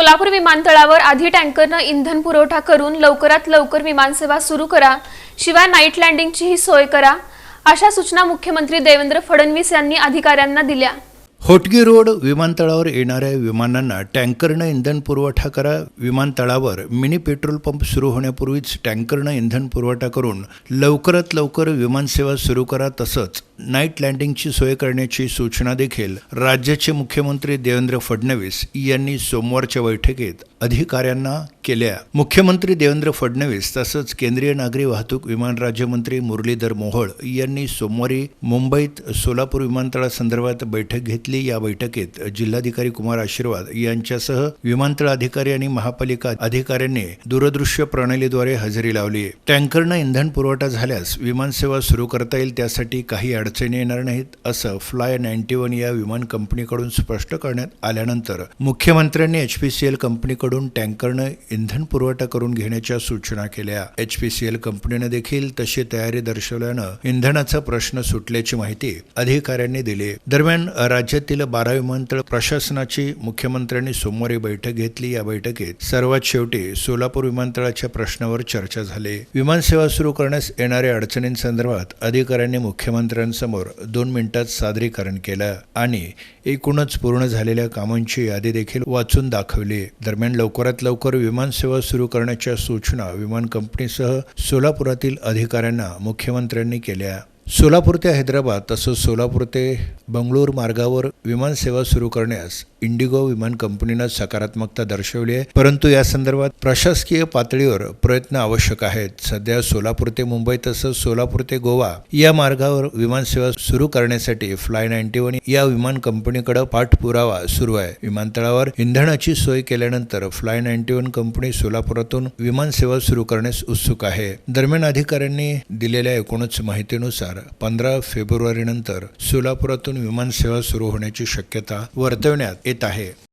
सोलापूर विमानतळावर आधी टँकरनं इंधन पुरवठा करून लवकरात लवकर विमानसेवा सुरू करा शिवाय नाईट लँडिंगचीही सोय करा अशा सूचना मुख्यमंत्री देवेंद्र फडणवीस यांनी अधिकाऱ्यांना दिल्या. होटगी रोड विमानतळावर येणाऱ्या विमानांना टँकरनं इंधन पुरवठा करा विमानतळावर मिनी पेट्रोल पंप सुरू होण्यापूर्वीच टँकरनं इंधन पुरवठा करून लवकरात लवकर विमानसेवा सुरू करा तसंच नाईट लँडिंगची सोय करण्याची सूचना देखील राज्याचे मुख्यमंत्री देवेंद्र फडणवीस यांनी सोमवारच्या बैठकीत अधिकाऱ्यांना केल्या. मुख्यमंत्री देवेंद्र फडणवीस तसंच केंद्रीय नागरी वाहतूक विमान राज्यमंत्री मुरलीधर मोहोळ यांनी सोमवारी मुंबईत सोलापूर विमानतळासंदर्भात बैठक घेतली. या बैठकीत जिल्हाधिकारी कुमार आशीर्वाद यांच्यासह विमानतळ अधिकारी आणि महापालिका अधिकाऱ्यांनी दूरदृश्य प्रणालीद्वारे हजेरी लावली. टँकरनं इंधन पुरवठा झाल्यास विमानसेवा सुरू करता येईल त्यासाठी काही अडचण अडचणी येणार नाहीत असं फ्लाय नाईन्टी वन या विमान कंपनीकडून स्पष्ट करण्यात आल्यानंतर मुख्यमंत्र्यांनी एच पी सी एल कंपनीकडून टँकरनं इंधन पुरवठा करून घेण्याच्या सूचना केल्या. एच पी सी एल कंपनीनं देखील तशी तयारी दर्शवल्यानं इंधनाचा प्रश्न सुटल्याची माहिती अधिकाऱ्यांनी दिली. दरम्यान राज्यातील बारा विमानतळ प्रशासनाची मुख्यमंत्र्यांनी सोमवारी बैठक घेतली. या बैठकीत सर्वात शेवटी सोलापूर विमानतळाच्या प्रश्नावर चर्चा झाली. विमानसेवा सुरू करण्यास येणाऱ्या अडचणींसंदर्भात अधिकाऱ्यांनी मुख्यमंत्र्यांसह समोर दोन मिनिटात सादरीकरण केलं आणि एकूणच पूर्ण झालेल्या कामांची यादी देखील वाचून दाखवली. दरम्यान लवकरात लवकर विमानसेवा सुरू करण्याच्या सूचना विमान कंपनीसह सोलापुरातील अधिकाऱ्यांना मुख्यमंत्र्यांनी केल्या. सोलापूर ते हैदराबाद तसंच सोलापूर ते बंगळूर मार्गावर विमानसेवा सुरू करण्यास इंडिगो विमान कंपनीनं सकारात्मकता दर्शवली आहे. परंतु या संदर्भात प्रशासकीय पातळीवर प्रयत्न आवश्यक आहेत. सध्या सोलापूर ते मुंबई तसंच सोलापूर ते गोवा या मार्गावर विमानसेवा सुरू करण्यासाठी फ्लाय नाईन्टी वन या विमान कंपनीकडे पाठपुरावा सुरू आहे. विमानतळावर इंधनाची सोय केल्यानंतर फ्लाय नाईन्टी वन कंपनी सोलापुरातून विमानसेवा सुरू करण्यास उत्सुक आहे. दरम्यान अधिकाऱ्यांनी दिलेल्या एकूणच माहितीनुसार पंधरा फेब्रुवारीनंतर सोलापुरातून विमानसेवा सुरू होण्याची शक्यता वर्तवण्यात येत आहे.